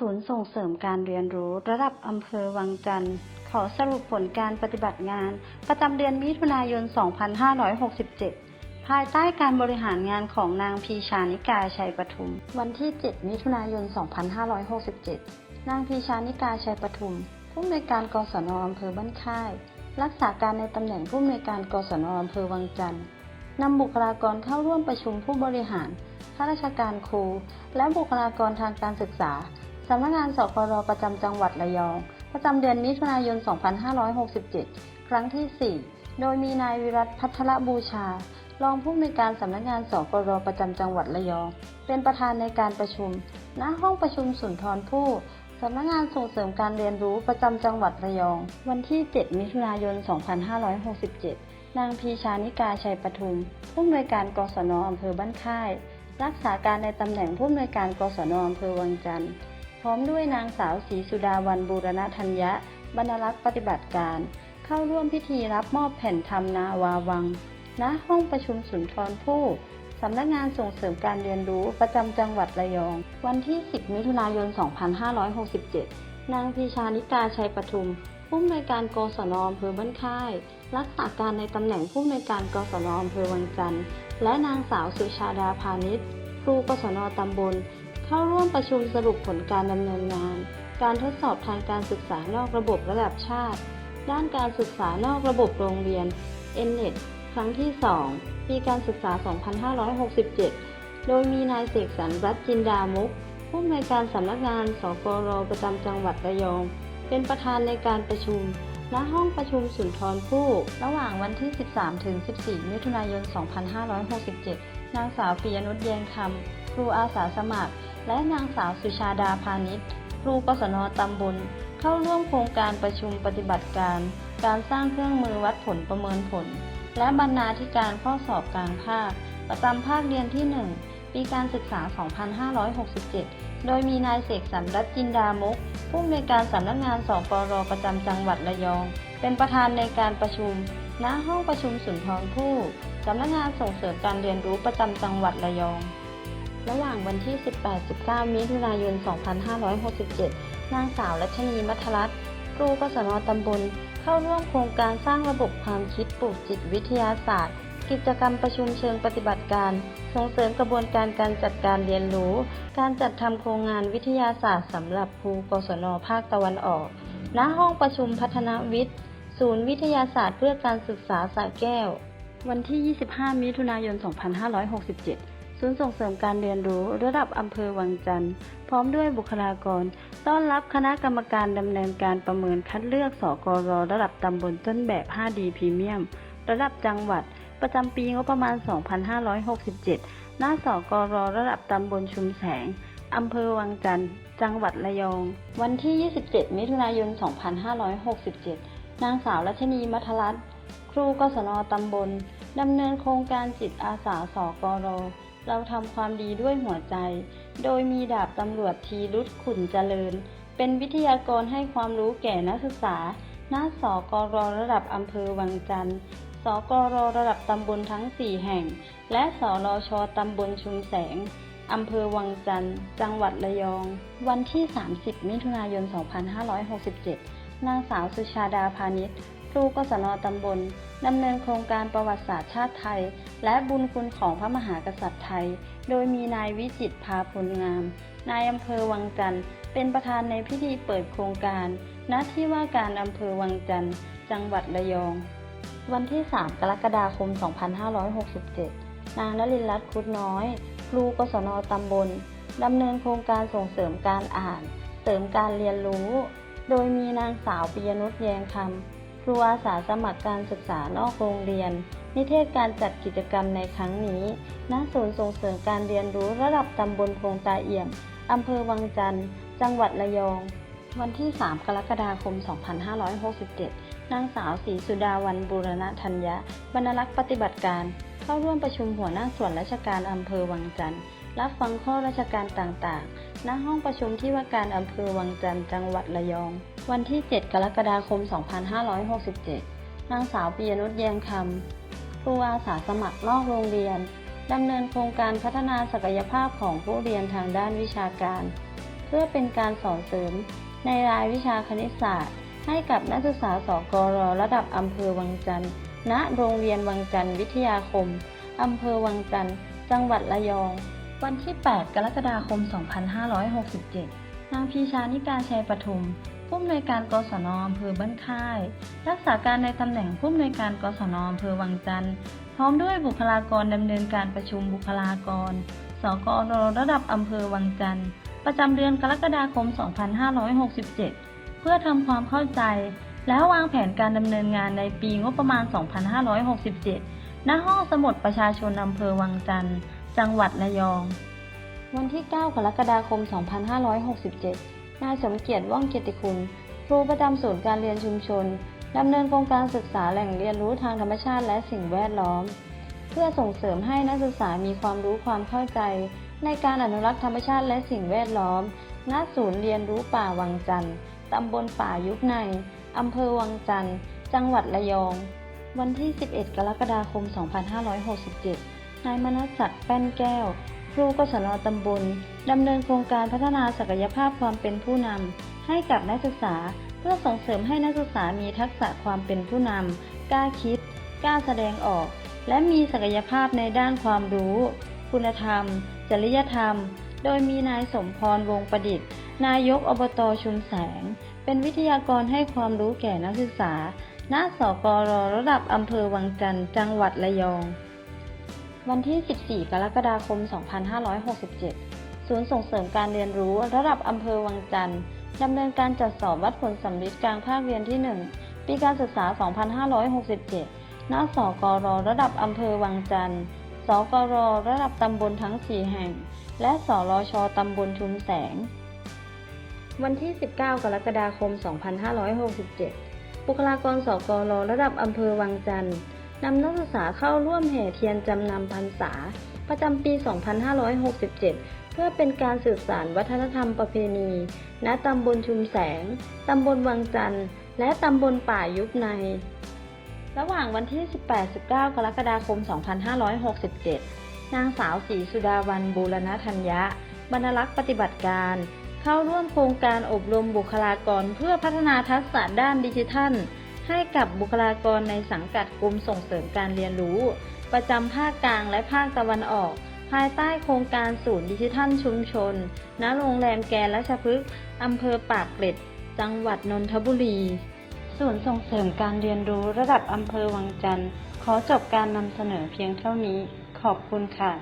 ศูนย์ส่งเสริมการเรียนรู้ระดับอำเภอวังจันทร์ ขอสรุปผลการปฏิบัติงาน ประจำเดือนมิถุนายน 2567 ภายใต้การบริหารงานของนางพีชานิกาชัยปทุม วันที่ 7 มิถุนายน 2567 นางพีชานิกาชัยปทุม ผู้อำนวยการกศนอำเภอบ้านค่าย รักษาการในตำแหน่งผู้อำนวยการกศนอำเภอวังจันทร์นำบุคลากรเข้าร่วมประชุมผู้บริหาร ข้าราชการครู และบุคลากรทางการศึกษา สำนักงานสกรประจำจังหวัดระยอง ประจำเดือนมิถุนายน 2567 ครั้งที่ 4 โดยมีนายวิรัตพัทรบูชา รองผู้อำนวยการสำนักงานสกรประจำจังหวัดระยอง เป็นประธานในการประชุม ณ ห้องประชุมสุนทรภู่สำนักงานส่งเสริมการเรียนรู้ประจำจังหวัดระยอง วันที่ 7 มิถุนายน 2567 นางพีชานิกาชัยปทุม ผู้อำนวยการกศนอำเภอบ้านค่าย รักษาการในตำแหน่งผู้อำนวยการกศนอำเภอวังจันทร์ พร้อมด้วยนางสาวศรีสุดาวันบูรณธัญญะบรรลักษ์ปฏิบัติการ เข้าร่วมพิธีรับมอบแผ่นธรรมนาวาวัง ณ ห้องประชุมสุนทรภู่สำนักงานส่งเสริมการเรียนรู้ประจำจังหวัดระยอง วันที่ 10 มิถุนายน 2567 นางพีชานิกาชัยปทุม ผู้อำนวยการกศนอำเภอบ้านค่าย รักษาการในตำแหน่งผู้อำนวยการกศนอำเภอวังจันทร์ และนางสาวสุชาดาพาณิชย์ครูกศนตำบล เข้าร่วมประชุมสรุปผลการดำเนินงาน การทดสอบทางการศึกษานอกระบบระดับชาติ ด้านการศึกษานอกระบบโรงเรียน n n e t ครั้งที่ 2 ปีการศึกษา 2567 โดยมีนายเสกสรรรัตนจินดามุกผู้อำนวยการสำนักงานสกรประจำจังหวัดระยอง เป็นประธานในการประชุมณห้องประชุมสุนทรภู่ระหว่างวันที่ 13 ถึง 14 มิถุนายน 2567 นางสาวปิยนุชแยงคำครูอาสาสมัคร และนางสาวสุชาดาพาณิชย์ครูกศนตำบล เข้าร่วมโครงการประชุมปฏิบัติการ การสร้างเครื่องมือวัดผลประเมินผล และบรรณาธิการข้อสอบกลางภาค ประจำภาคเรียนที่ 1 ปีการศึกษา 2567 โดยมีนายเสกสรรรัตจินดามก ผู้อำนวยการสำนักงานสกรประจำจังหวัดระยอง เป็นประธานในการประชุม ณ ห้องประชุมสุนทรภู่สำนักงานส่งเสริมการเรียนรู้ประจำจังหวัดระยอง ระหว่างวันที่ 18-19 มิถุนายน 2567 นางสาวรัชนีมัทรัตน์ครูกศนตำบล เข้าร่วมโครงการสร้างระบบความคิดปลูกจิตวิทยาศาสตร์ กิจกรรมประชุมเชิงปฏิบัติการ ส่งเสริมกระบวนการการจัดการเรียนรู้ การจัดทำโครงงานวิทยาศาสตร์สำหรับครูกศนภาคตะวันออก ณ ห้องประชุมพัฒนวิทย์ ศูนย์วิทยาศาสตร์เพื่อการศึกษาสระแก้ว วันที่ 25 มิถุนายน 2567 ศูนย์ส่งเสริมการเรียนรู้ระดับอำเภอวังจันทร์ พร้อมด้วยบุคลากร ต้อนรับคณะกรรมการดำเนินการประเมินคัดเลือกสกรระดับตำบลต้นแบบ 5D พรีเมียม ระดับจังหวัด ประจำปีงบประมาณ 2567 หน้าสกรระดับตำบลชุมแสงอำเภอวังจันทร์ จังหวัดระยอง วันที่ 27 มิถุนายน 2567 นางสาวรัชนีมัทรัตน์ครูกศนตำบลดำเนินโครงการจิตอาสาสกร เราทำความดีด้วยหัวใจ โดยมีดาบตำรวจทีรุธขุนเจริญ เป็นวิทยากรให้ความรู้แก่นักศึกษา ณ สกรระดับอำเภอวังจันทร์ สกรระดับตำบลทั้ง 4 แห่ง และสรชตำบลชุมแสงอำเภอวังจันทร์ จังหวัดระยอง วันที่ 30 มิถุนายน 2567 นางสาวสุชาดาพาณิชย์ ครูกศนตำบลดำเนินโครงการประวัติศาสตร์ชาติไทย และบุญคุณของพระมหากษัตริย์ไทย โดยมีนายวิจิตพาพลงาม นายอำเภอวังจันทร์เป็นประธานในพิธีเปิดโครงการ ณ ที่ว่าการอำเภอวังจันทร์ จังหวัดระยอง วันที่ 3 กรกฎาคม 2567 นางนลินรัตน์คุดน้อย ครูกศนตำบลดำเนินโครงการส่งเสริมการอ่าน เสริมการเรียนรู้ โดยมีนางสาวปิยนุชแยงคำ ครูอาสาสมัครการศึกษานอกโรงเรียน นิเทศการจัดกิจกรรมในครั้งนี้ณศูนย์ส่งเสริมการเรียนรู้ระดับตำบลโพงตาเอี่ยมอำเภอวังจันทร์ จังหวัดระยอง วันที่ 3 กรกฎาคม 2567 นางสาวศรีสุดาวันบูรณะธัญญะบรรลักษ์ปฏิบัติการ เข้าร่วมประชุมหัวหน้าส่วนราชการอำเภอวังจันทร์ รับฟังข้อราชการต่างๆ ณ ห้องประชุมที่ว่าการอำเภอวังจันทร์ จังหวัดระยอง วันที่ 7 กรกฎาคม 2567 นางสาวปิยนุชแยงคำครูอาสาสมัครนอกโรงเรียนดำเนินโครงการพัฒนาศักยภาพของผู้เรียนทางด้านวิชาการ เพื่อเป็นการสอนเสริม ในรายวิชาคณิตศาสตร์ ให้กับนักศึกษาสกรระดับอำเภอวังจันทร์ณโรงเรียนวังจันทร์วิทยาคมอำเภอวังจันทร์จังหวัดระยอง วันที่ 8 กรกฎาคม 2567 นางพีชานิการชัยปทุม ผู้อำนวยการกศนอำเภอบ้านค่าย รักษาการในตำแหน่งผู้อำนวยการกศนอำเภอวังจันทร์พร้อมด้วยบุคลากรดำเนินการประชุมบุคลากร สกรระดับอำเภอวังจันทร์ประจำเดือนกรกฎาคม 2567 เพื่อทำความเข้าใจ และวางแผนการดำเนินงานในปีงบประมาณ 2567 ณ ห้องสมุดประชาชนอำเภอวังจันทร์ จังหวัดระยอง วันที่ 9 กรกฎาคม 2567 นายสมเกียรติว่องเกียรติคุณ ครูประจำศูนย์การเรียนชุมชนดำเนินโครงการศึกษาแหล่งเรียนรู้ทางธรรมชาติและสิ่งแวดล้อม เพื่อส่งเสริมให้นักศึกษามีความรู้ความเข้าใจ ในการอนุรักษ์ธรรมชาติและสิ่งแวดล้อม ณ ศูนย์เรียนรู้ป่าวังจันทร์ตำบลป่ายุบในอำเภอวังจันทร์ จังหวัดระยอง วันที่ 11 กรกฎาคม 2567 นายมนัสศักดิ์แป้นแก้ว ครูกศนตำบลดำเนินโครงการพัฒนาศักยภาพความเป็นผู้นำให้กับนักศึกษา เพื่อส่งเสริมให้นักศึกษามีทักษะความเป็นผู้นำกล้าคิดกล้าแสดงออก และมีศักยภาพในด้านความรู้ คุณธรรม จริยธรรม โดยมีนายสมพรวงประดิษฐ์ นายกอบตชุมแสง เป็นวิทยากรให้ความรู้แก่นักศึกษา ณ สกรระดับอำเภอวังจันทร์จังหวัดระยอง วันที่ 14 กรกฎาคม 2567 ศูนย์ส่งเสริมการเรียนรู้ระดับอำเภอวังจันทร์ดำเนินการจัดสอบวัดผลสำลิดกลางภาคเรียนที่ 1 ปีการศึกษา 2567 ณ สกรระดับอำเภอวังจันทร์ สกรระดับตำบลทั้ง 4 แห่ง และสรชตำบลชุมแสง วันที่ 19 กรกฎาคม 2567 บุคลากรสกรระดับอำเภอวังจันทร์ นำนักศึกษาเข้าร่วมแห่เทียนจำนำพรรษา ประจำปี 2567 เพื่อเป็นการสืบสานวัฒนธรรมประเพณี ณ ตำบลชุมแสง ตำบลวังจันทร์ และตำบลป่ายุบใน ระหว่างวันที่ 18-19 กรกฎาคม 2567 นางสาวศรีสุดาวันบูรณธัญญะ บรรลักษ์ปฏิบัติการเข้าร่วมโครงการอบรมบุคลากรเพื่อพัฒนาทักษะด้านดิจิทัล ให้กับบุคลากรในสังกัดกรมส่งเสริมการเรียนรู้ ประจำภาคกลางและภาคตะวันออก ภายใต้โครงการศูนย์ดิจิทัลชุมชน ณ โรงแรมแกนรัชพฤกษ์อำเภอปากเกร็ด จังหวัดนนทบุรี ศูนย์ส่งเสริมการเรียนรู้ระดับอำเภอวังจันทร์ขอจบการนำเสนอเพียงเท่านี้ ขอบคุณค่ะ